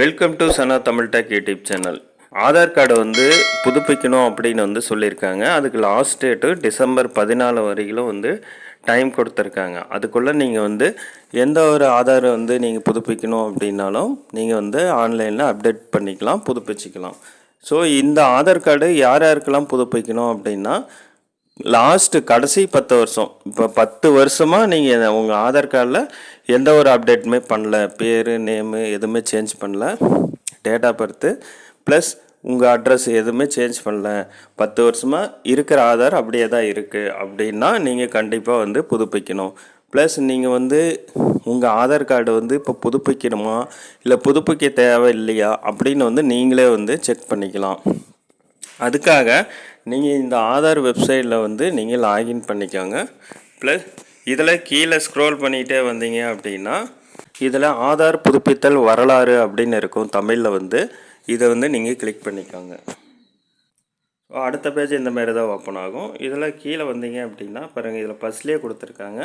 Welcome to Sana Tamil tech YouTube channel Aadhaar card வந்து புதுப்பிக்கணும் அப்படின்னு வந்து சொல்லியிருக்காங்க. அதுக்கு லாஸ்ட் டேட்டு டிசம்பர் பதினாலு வரையிலும் வந்து டைம் கொடுத்துருக்காங்க. அதுக்குள்ளே நீங்கள் வந்து எந்த ஒரு ஆதார் வந்து நீங்கள் புதுப்பிக்கணும் அப்படின்னாலும் நீங்கள் வந்து ஆன்லைனில் அப்டேட் பண்ணிக்கலாம் புதுப்பிச்சிக்கலாம். ஸோ இந்த ஆதார் கார்டு யார் யாருக்கெல்லாம் புதுப்பிக்கணும் அப்படின்னா லாஸ்ட்டு கடைசி பத்து வருஷம் இப்போ பத்து வருஷமாக நீங்கள் உங்கள் ஆதார் கார்டில் எந்த ஒரு அப்டேட்டுமே பண்ணல. பேர் நேமு எதுவுமே சேஞ்ச் பண்ணல. டேட்டா பர்த்து ப்ளஸ் உங்கள் அட்ரஸ் எதுவுமே சேஞ்ச் பண்ணல. பத்து வருஷமாக இருக்கிற ஆதார் அப்படியே தான் இருக்குது அப்படின்னா நீங்கள் கண்டிப்பாக வந்து புதுப்பிக்கணும். ப்ளஸ் நீங்கள் வந்து உங்கள் ஆதார் கார்டு வந்து இப்போ புதுப்பிக்கணுமா? இல்லை புதுப்பிக்க தேவை இல்லையா அப்படின்னு வந்து நீங்களே வந்து செக் பண்ணிக்கலாம். அதுக்காக நீங்கள் இந்த ஆதார் வெப்சைட்டில் வந்து நீங்கள் லாகின் பண்ணிக்கோங்க. ப்ளஸ் இதில் கீழே ஸ்க்ரோல் பண்ணிகிட்டே வந்தீங்க அப்படின்னா இதில் ஆதார் புதுப்பித்தல் வரலாறு அப்படின்னு இருக்கும் தமிழில் வந்து. இதை வந்து நீங்கள் கிளிக் பண்ணிக்கோங்க. ஸோ அடுத்த பேஜ் இந்த மாதிரி தான் ஓப்பன் ஆகும். இதில் கீழே வந்தீங்க அப்படின்னா பாருங்கள் இதில் ஃபஸ்ட்லேயே கொடுத்துருக்காங்க.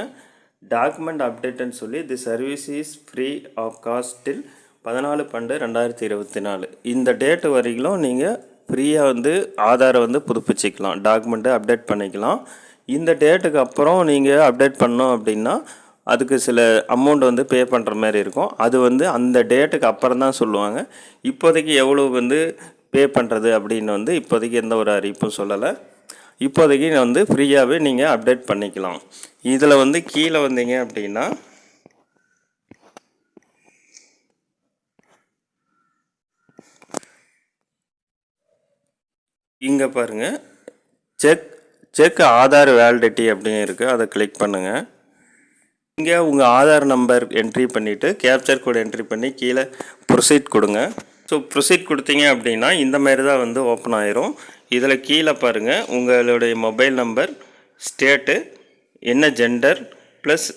டாக்குமெண்ட் அப்டேட்டுன்னு சொல்லி the service is free of castle பதினாலு பன்னெண்டு ரெண்டாயிரத்தி இருபத்தி நாலு. இந்த டேட்டு வரைக்கும் நீங்கள் ஃப்ரீயாக வந்து ஆதாரை வந்து புதுப்பிச்சிக்கலாம். டாக்குமெண்ட்டை அப்டேட் பண்ணிக்கலாம். இந்த டேட்டுக்கு அப்புறம் நீங்கள் அப்டேட் பண்ணோம் அப்படின்னா அதுக்கு சில அமௌண்ட் வந்து பே பண்ணுற மாதிரி இருக்கும். அது வந்து அந்த டேட்டுக்கு அப்புறம் தான் சொல்லுவாங்க. இப்போதைக்கு எவ்வளோ வந்து பே பண்ணுறது அப்படின்னு வந்து இப்போதைக்கு எந்த ஒரு அறிவிப்பும் சொல்லலை. இப்போதைக்கு வந்து ஃப்ரீயாகவே நீங்கள் அப்டேட் பண்ணிக்கலாம். இதில் வந்து கீழே வந்தீங்க அப்படின்னா இங்கே பாருங்கள் செக் செக் ஆதார் வேலிடிட்டி அப்படின்னு இருக்குது அதை கிளிக் பண்ணுங்கள் இங்கே உங்கள் ஆதார் நம்பர் என்ட்ரி பண்ணிவிட்டு கேப்சர் கோட் என்ட்ரி பண்ணி கீழே ப்ரொசீட் கொடுங்க. ஸோ ப்ரொசீட் கொடுத்தீங்க அப்படின்னா இந்த மாதிரி தான் வந்து ஓப்பன் ஆயிரும். இதில் கீழே பாருங்கள் உங்களுடைய மொபைல் நம்பர் ஸ்டேட்டு என்ன ஜெண்டர் ப்ளஸ்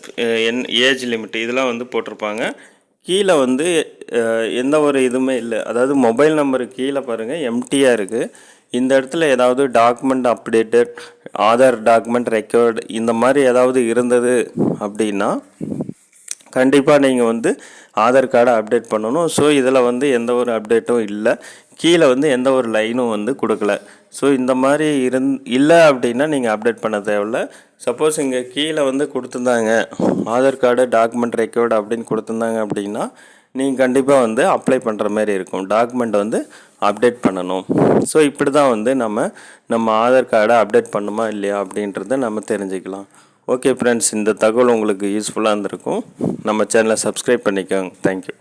என் ஏஜ் லிமிட் இதெல்லாம் வந்து போட்டிருப்பாங்க. கீழே வந்து eh, எந்த ஒரு இதுவுமே இல்லை. அதாவது மொபைல் நம்பருக்கு கீழே பாருங்கள் எம்டியாக இருக்குது இந்த இடத்துல ஏதாவது document updated Aadhaar document record இந்த மாதிரி ஏதாவது இருந்தது அப்படின்னா கண்டிப்பாக நீங்கள் வந்து ஆதார் கார்டை அப்டேட் பண்ணணும். ஸோ இதில் வந்து எந்த ஒரு அப்டேட்டும் இல்லை. கீழே வந்து எந்த ஒரு லைனும் வந்து கொடுக்கல. ஸோ இந்த மாதிரி இருந் இல்லை அப்படின்னா நீங்கள் அப்டேட் பண்ண தேவையில்ல. சப்போஸ் இங்கே கீழே வந்து கொடுத்துருந்தாங்க ஆதார் கார்டு டாக்குமெண்ட் ரெக்கார்டு அப்படின்னு கொடுத்துருந்தாங்க அப்படின்னா நீங்கள் கண்டிப்பாக வந்து அப்ளை பண்ணுற மாதிரி இருக்கும். டாக்குமெண்ட் வந்து அப்டேட் பண்ணணும். ஸோ இப்படி தான் வந்து நம்ம நம்ம ஆதார் கார்டை அப்டேட் பண்ணுமா இல்லையா அப்படின்றத நம்ம தெரிஞ்சுக்கலாம். ஓகே ஃப்ரெண்ட்ஸ் இந்த தகவல் உங்களுக்கு யூஸ்ஃபுல்லாக இருந்திருக்கும். நம்ம சேனலை சப்ஸ்கிரைப் பண்ணிக்கோங்க. தேங்க்யூ